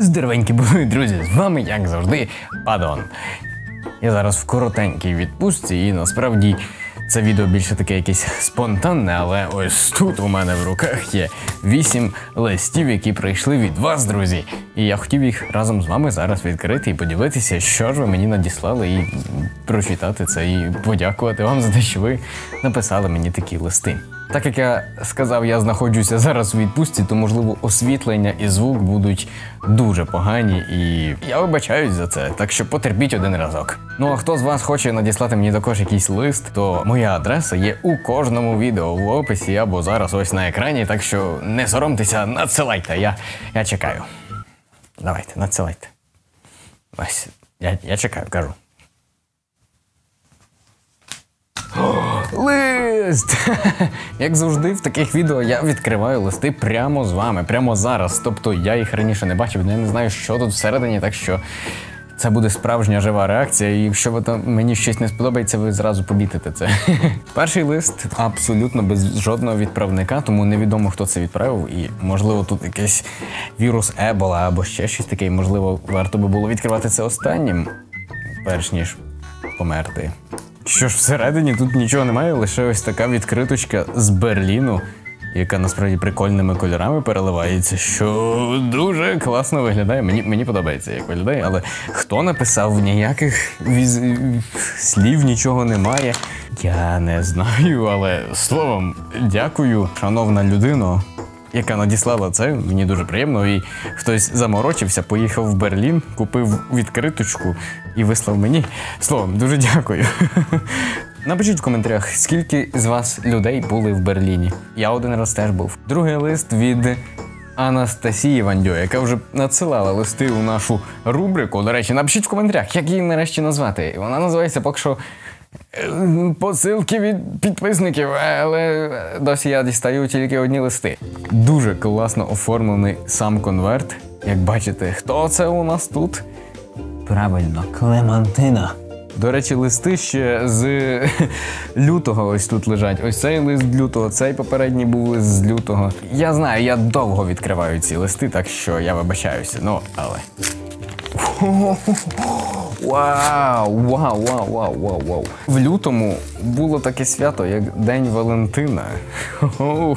Здоровенькі були, друзі, з вами, як завжди, Падон. Я зараз в коротенькій відпустці, і насправді це відео більше таке якесь спонтанне, але ось тут у мене в руках є вісім листів, які прийшли від вас, друзі. І я хотів їх разом з вами зараз відкрити і подивитися, що ж ви мені надіслали, і прочитати це, і подякувати вам за те, що ви написали мені такі листи. Так як я сказав, я знаходжуся зараз у відпустці, то можливо освітлення і звук будуть дуже погані, і я вибачаюсь за це. Так що потерпіть один разок. Ну а хто з вас хоче надіслати мені також якийсь лист, то моя адреса є у кожному відео в описі або зараз ось на екрані. Так що не соромтеся, надсилайте. Я, я чекаю. Давайте, надсилайте. Ось, я, я чекаю, кажу. Лист! Як завжди, в таких відео я відкриваю листи прямо з вами, прямо зараз. Тобто я їх раніше не бачив, я не знаю, що тут всередині, так що це буде справжня жива реакція. І якщо ви там мені щось не сподобається, ви зразу помітите це. Перший лист абсолютно без жодного відправника, тому невідомо хто це відправив. І можливо тут якийсь вірус Ебола або ще щось таке. і, Можливо, варто би було відкривати це останнім, перш ніж померти. Що ж всередині тут нічого немає, лише ось така відкриточка з Берліну, яка насправді прикольними кольорами переливається, що дуже класно виглядає. Мені мені подобається, як виглядає, але хто написав ніяких віз... слів, нічого немає. Я не знаю, але словом, дякую, шановна людино. Яка надіслала це, мені дуже приємно. І хтось заморочився, поїхав в Берлін, купив відкриточку і вислав мені. Словом, дуже дякую. Напишіть в коментарях, скільки з вас людей були в Берліні. Я один раз теж був. Другий лист від Анастасії Вандьо, яка вже надсилала листи у нашу рубрику. До речі, напишіть в коментарях, як її нарешті назвати. Вона називається поки що. Посилки від підписників, але досі я дістаю тільки одні листи. Дуже класно оформлений сам конверт. Як бачите, хто це у нас тут? Правильно, Клемантина. До речі, листи ще з лютого ось тут лежать. Ось цей лист з лютого, цей попередній був лист з лютого. Я знаю, я довго відкриваю ці листи, так що я вибачаюся. Ну, але. Вау, вау, вау, вау, вау, вау. В лютому було таке свято, як День Валентина.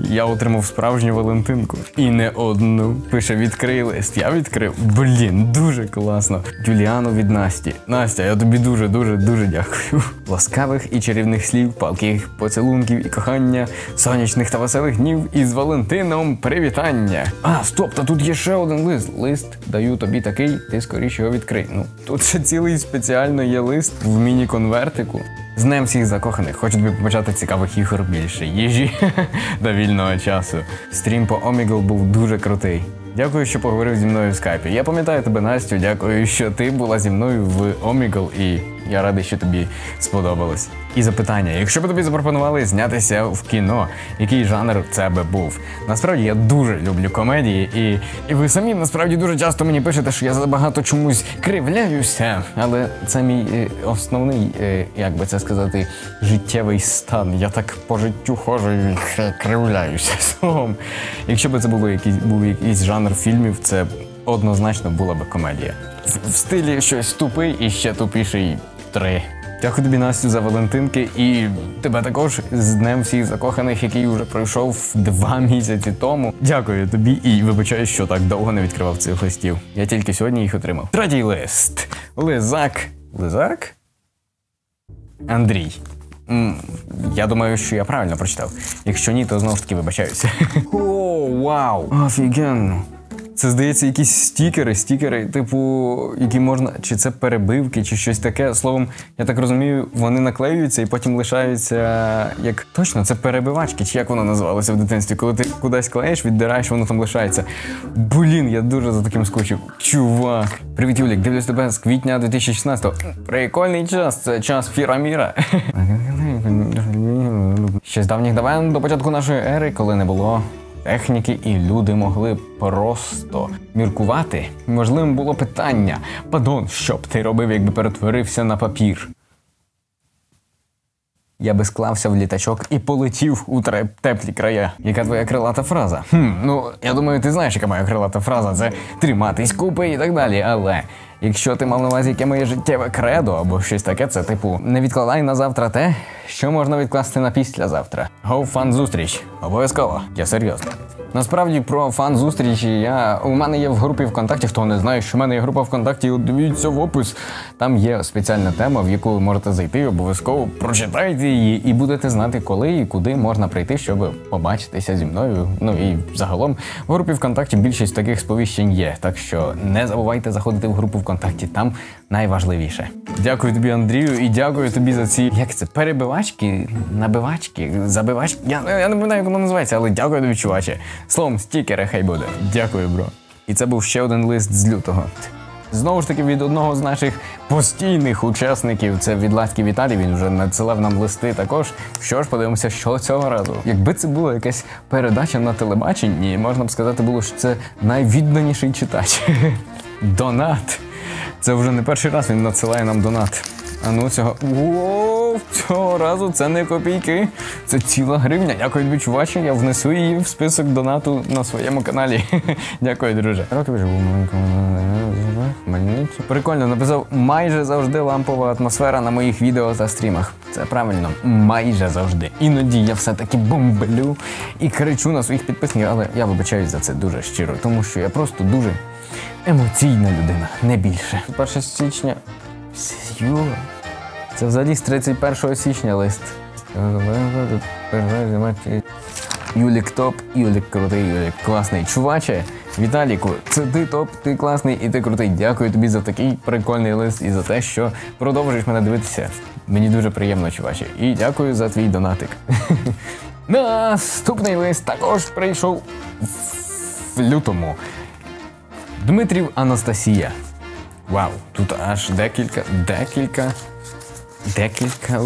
Я отримав справжню Валентинку. І не одну. Пише відкрий лист. Я відкрив. Блін, дуже класно. Юліану від Насті. Настя, я тобі дуже, дуже, дуже дякую. Ласкавих і чарівних слів, палких поцілунків і кохання, сонячних та веселих днів із Валентином привітання. А, стоп, та тут є ще один лист. Лист даю тобі такий, ти скоріше його відкрий. Ну, тут ще цілий спеціально є лист в міні-конвертику. З днем всіх закоханих. Хочу тобі побачати цікавих ігор більше їжі до вільного часу. Стрім по Омігл був дуже крутий. Дякую, що поговорив зі мною в скайпі. Я пам'ятаю тебе, Настю. Дякую, що ти була зі мною в Омігл, і я радий, що тобі сподобалось. І запитання: якщо б тобі запропонували знятися в кіно, який жанр це би був? Насправді я дуже люблю комедії, і, і ви самі насправді дуже часто мені пишете, що я забагато чомусь кривляюся. Але це мій е, основний, е, як би це сказати, життєвий стан. Я так по життю ходжу і кривляюся словом. Якщо б це було якийсь був якийсь жанр фільмів, це однозначно була б комедія. В, в стилі щось тупий і ще тупіший три. Дякую тобі, Настю, за Валентинки, і тебе також з Днем всіх закоханих, який вже пройшов два місяці тому. Дякую тобі і вибачаю, що так довго не відкривав цих листів. Я тільки сьогодні їх отримав. Третій лист. Лизак. Лизак? Андрій. М, Я думаю, що я правильно прочитав. Якщо ні, то знову ж таки вибачаюся. Вау! Офігенно! Це здається, якісь стікери, стікери, типу, які можна, чи це перебивки, чи щось таке. Словом, я так розумію, вони наклеюються і потім лишаються як точно, це перебивачки, чи як воно називалося в дитинстві. Коли ти кудись клеїш, віддираєш, воно там лишається. Блін, я дуже за таким скучив. Чувак. Привіт, Юлік, дивлюсь тебе з квітня 2016-го. Прикольний час, це час Фіраміра. Ще з давніх давен до початку нашої ери, коли не було техніки, і люди могли просто міркувати. Можливим було питання: Падон, що б ти робив, якби перетворився на папір? я би склався в літачок і полетів у теплі края. Яка твоя крилата фраза? Хм, ну я думаю, ти знаєш, яка моя крилата фраза це триматись купи і так далі. Але якщо ти мав на увазі, яке моє життєве кредо або щось таке, це типу не відкладай на завтра те, що можна відкласти на післязавтра. Гоу фан зустріч. Обов'язково. Я серйозно. Насправді про фан зустрічі я у мене є в групі ВКонтакті. Хто не знає, що в мене є група ВКонтакті, дивіться в опис. Там є спеціальна тема, в яку ви можете зайти. Обов'язково прочитайте її і будете знати, коли і куди можна прийти, щоб побачитися зі мною. Ну і загалом в групі ВКонтакті більшість таких сповіщень є. Так що не забувайте заходити в групу ВКонтакті. Там найважливіше. Дякую тобі, Андрію, і дякую тобі за ці як це перебивачки, набивачки, забивачки. Я, я не пам'ятаю, як воно називається, але дякую тобі, чуваче. Словом, стікери хай буде. Дякую, бро. І це був ще один лист з лютого. Знову ж таки, від одного з наших постійних учасників, це від Ласки Віталій, він вже надсилав нам листи також. Що ж, подивимося, що цього разу. Якби це була якась передача на телебаченні, можна б сказати було, що це найвідданіший читач. Донат. Це вже не перший раз він надсилає нам донат. А ну цього. Цього разу це не копійки. Це ціла гривня. Дякую тобі, чуваче. Я внесу її в список донату на своєму каналі. Дякую, друже. Роки живу в маленькому. Прикольно написав майже завжди лампова атмосфера на моїх відео та стрімах. Це правильно, майже завжди. Іноді я все-таки бомблю і кричу на своїх підписників, але я вибачаюсь за це дуже щиро, тому що я просто дуже емоційна людина, не більше. 1 січня. Сьо. Це взагалі з 31 січня лист. Юлік топ, Юлік крутий, Юлік класний. Чуваче, Віталіку, це ти топ, ти класний і ти крутий. Дякую тобі за такий прикольний лист і за те, що продовжуєш мене дивитися. Мені дуже приємно, чуваче. І дякую за твій донатик. Наступний лист також прийшов в лютому. Дмитрів Анастасія. Вау, тут аж декілька, декілька, декілька.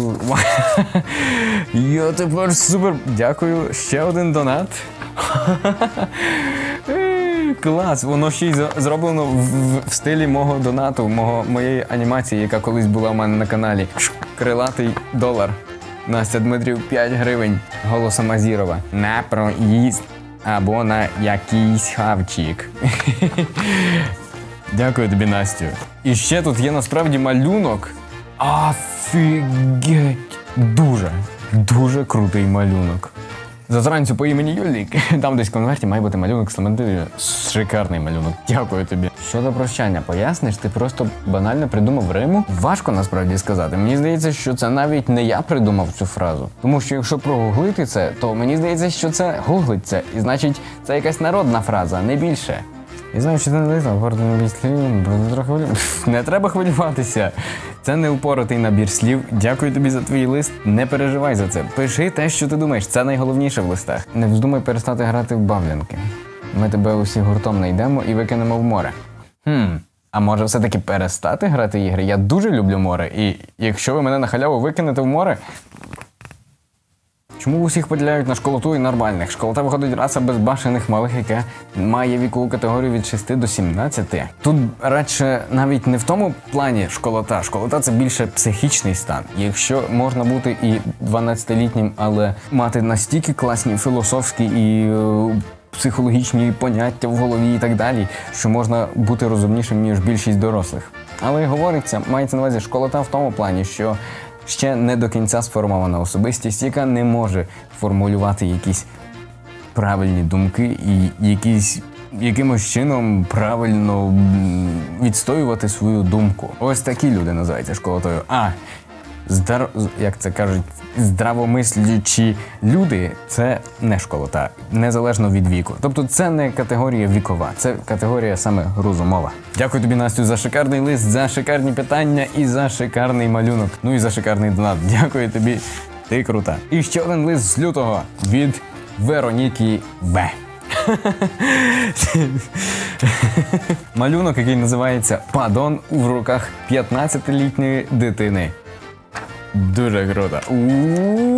Я тепер супер. Дякую. Ще один донат. Клас, воно ще й зроблено в- в стилі мого донату, мого, моєї анімації, яка колись була в мене на каналі. Крилатий долар. Настя Дмитрів 5 гривень. Голосом Азірова. На проїзд або на якийсь хавчик. Дякую тобі, Настю. І ще тут є насправді малюнок. Офігеть! Дуже, дуже крутий малюнок. Зазранцю по імені Юлік. Там десь в конверті має бути малюнок з Шикарний малюнок. Дякую тобі. Щодо прощання, поясниш, ти просто банально придумав Риму? Важко насправді сказати. Мені здається, що це навіть не я придумав цю фразу. Тому що якщо прогуглити це, то мені здається, що це гуглить це. І значить, це якась народна фраза, не більше. Я знаю, що ти не варто не слів, трохи хвилюю. Не треба хвилюватися. Це не упоротий набір слів. Дякую тобі за твій лист. Не переживай за це. Пиши те, що ти думаєш. Це найголовніше в листах. Не вздумай перестати грати в бавлянки. Ми тебе усі гуртом знайдемо і викинемо в море. Хм. А може все-таки перестати грати ігри? Я дуже люблю море, і якщо ви мене на халяву викинете в море, Чому усіх поділяють на школоту і нормальних? Школота виходить раса безбашених малих, яка має вікову категорію від 6 до 17. Тут радше навіть не в тому плані школота. Школота це більше психічний стан. Якщо можна бути і 12-літнім, але мати настільки класні філософські і е, психологічні поняття в голові і так далі, що можна бути розумнішим, ніж більшість дорослих. Але говориться, мається на увазі школота в тому плані, що ще не до кінця сформована особистість, яка не може формулювати якісь правильні думки і якісь. Якимось чином правильно відстоювати свою думку. Ось такі люди називаються школотою. А здар... як це кажуть, здравомислячі люди це не школота, незалежно від віку. Тобто це не категорія вікова, це категорія саме розумова. Дякую тобі, Настю, за шикарний лист, за шикарні питання і за шикарний малюнок. Ну і за шикарний донат. Дякую тобі, ти крута. І ще один лист з лютого від Вероніки В. Малюнок, який називається Падон в руках 15-літньої дитини. Дуже круто.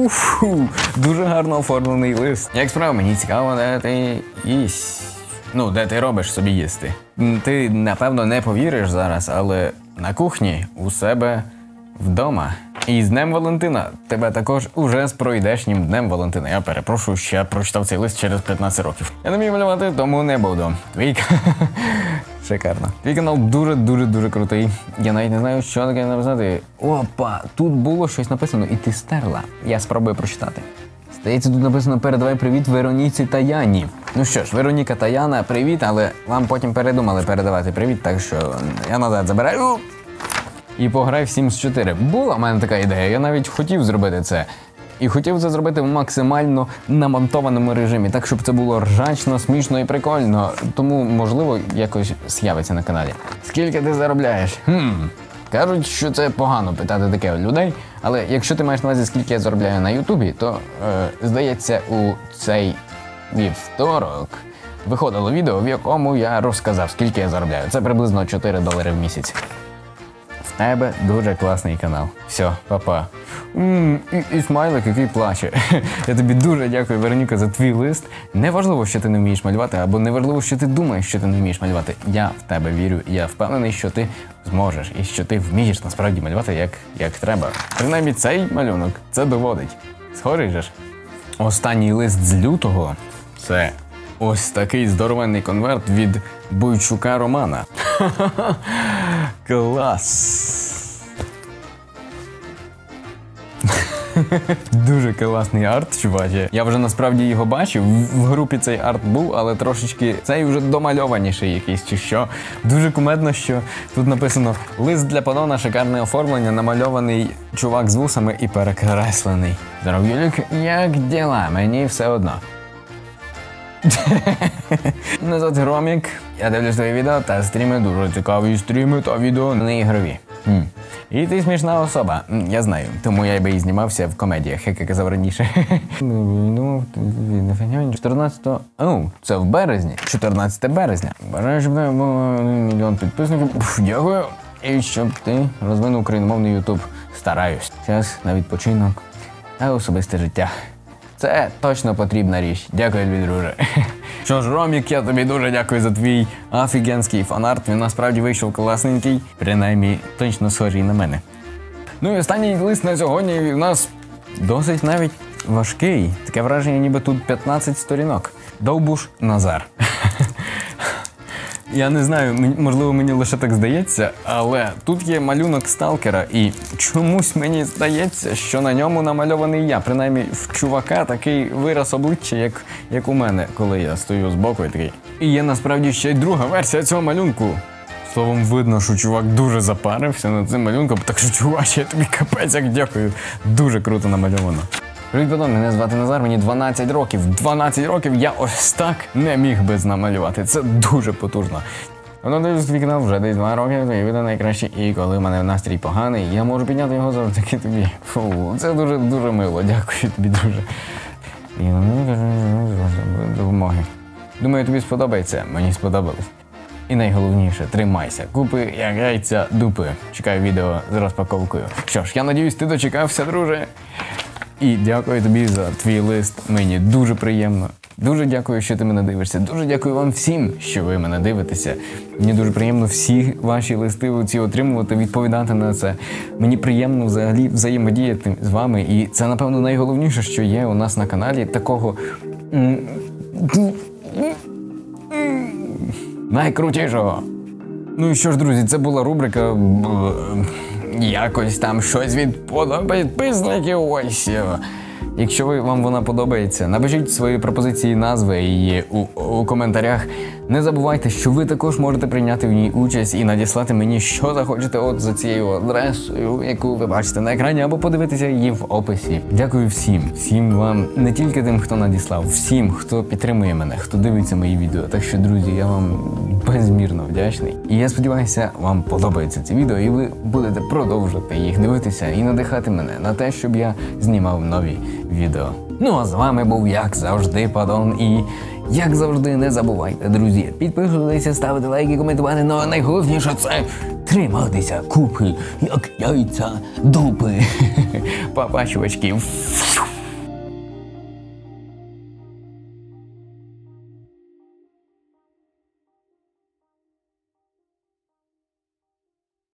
Уфу, дуже гарно оформлений лист. Як справа, мені цікаво, де ти їсть. Ну, де ти робиш собі їсти. Ти, напевно, не повіриш зараз, але на кухні у себе вдома. І з Днем Валентина тебе також уже з пройдешнім Днем Валентина. Я перепрошую, я прочитав цей лист через 15 років. Я не вмію малювати, тому не буду. Твій Шикарно. Твій канал дуже дуже дуже крутий. Я навіть не знаю, що таке написати. Опа, тут було щось написано, і ти стерла. Я спробую прочитати. Здається, тут написано передавай привіт Вероніці та Яні. Ну що ж, Вероніка та Яна, привіт, але вам потім передумали передавати привіт, так що я назад забираю. І пограй в Sims 4. Була в мене така ідея, я навіть хотів зробити це. І хотів це зробити в максимально намонтованому режимі, так щоб це було ржачно, смішно і прикольно. Тому, можливо, якось з'явиться на каналі. Скільки ти заробляєш? Хм. Кажуть, що це погано питати таке у людей. Але якщо ти маєш на увазі, скільки я заробляю на Ютубі, то е, здається, у цей вівторок виходило відео, в якому я розказав, скільки я заробляю. Це приблизно 4 долари в місяць. Тебе дуже класний канал. Все, папа. і, і смайлик, який плаче. Я тобі дуже дякую, Вероніка, за твій лист. Неважливо, що ти не вмієш малювати, або неважливо, що ти думаєш, що ти не вмієш малювати. Я в тебе вірю. Я впевнений, що ти зможеш і що ти вмієш насправді малювати як, як треба. Принаймні цей малюнок це доводить. Схожий же ж. Останній лист з лютого це ось такий здоровенний конверт від Бойчука Романа. Клас! Дуже класний арт, чуваче. Я вже насправді його бачив. В групі цей арт був, але трошечки цей вже домальованіший якийсь чи що. Дуже кумедно, що тут написано лист для панона, шикарне оформлення, намальований чувак з вусами і перекреслений. Здоров, Юлік, як діла? Мені все одно. Мене звати Ромік. Я дивлюсь твої відео та стріми дуже цікаві стріми та відео не ігрові. М. І ти смішна особа. Я знаю, тому я би і знімався в комедіях, як я казав раніше. Ну, 14... О, це в березні. 14 березня. Бажаю, щоб тебе було мільйон підписників. Дякую. І щоб ти розвинув україномовний Ютуб. Стараюсь. Час на відпочинок та особисте життя. Це точно потрібна річ. Дякую тобі, друже. Що ж, Ромік, я тобі дуже дякую за твій офігенський фанарт. Він насправді вийшов класненький, принаймні точно схожий на мене. Ну і останній лист на сьогодні у нас досить навіть важкий. Таке враження, ніби тут 15 сторінок. Довбуш Назар. Я не знаю, можливо, мені лише так здається, але тут є малюнок сталкера, і чомусь мені здається, що на ньому намальований я. Принаймні, в чувака такий вираз обличчя, як, як у мене, коли я стою збоку і такий. І є насправді ще й друга версія цього малюнку. Словом, видно, що чувак дуже запарився над цим малюнком, так що чуваче, я тобі капець як дякую. Дуже круто намальовано. Привіт, Богдан, мене звати Назар, мені 12 років. 12 років я ось так не міг би намалювати. Це дуже потужно. Воно дивлюсь твій канал вже десь два роки, твої відео найкращі, і коли в мене настрій поганий, я можу підняти його завдяки тобі. Фу, це дуже дуже мило. Дякую тобі дуже. І допомоги. Думаю, тобі сподобається. Мені сподобалось. І найголовніше, тримайся. Купи як яйця дупи. Чекаю відео з розпаковкою. Що ж, я надіюсь, ти дочекався, друже. І дякую тобі за твій лист. Мені дуже приємно. Дуже дякую, що ти мене дивишся. Дуже дякую вам всім, що ви мене дивитеся. Мені дуже приємно всі ваші листи ці отримувати, відповідати на це. Мені приємно взагалі взаємодіяти з вами. І це, напевно, найголовніше, що є у нас на каналі такого. найкрутішого. Ну і що ж, друзі, це була рубрика. Якось там щось від підписників. Ось. е. Якщо ви, вам вона подобається, напишіть свої пропозиції назви і у, у коментарях. Не забувайте, що ви також можете прийняти в ній участь і надіслати мені, що захочете от за цією адресою, яку ви бачите на екрані, або подивитися її в описі. Дякую всім, всім вам, не тільки тим, хто надіслав, всім, хто підтримує мене, хто дивиться мої відео. Так що, друзі, я вам безмірно вдячний. І я сподіваюся, вам подобається це відео, і ви будете продовжувати їх дивитися і надихати мене на те, щоб я знімав нові відео. Ну а з вами був як завжди Падон. І як завжди, не забувайте, друзі, підписуватися, ставити лайки, коментувати. Ну а найголовніше це триматися купи, як яйця дупи. Папа, чувачки.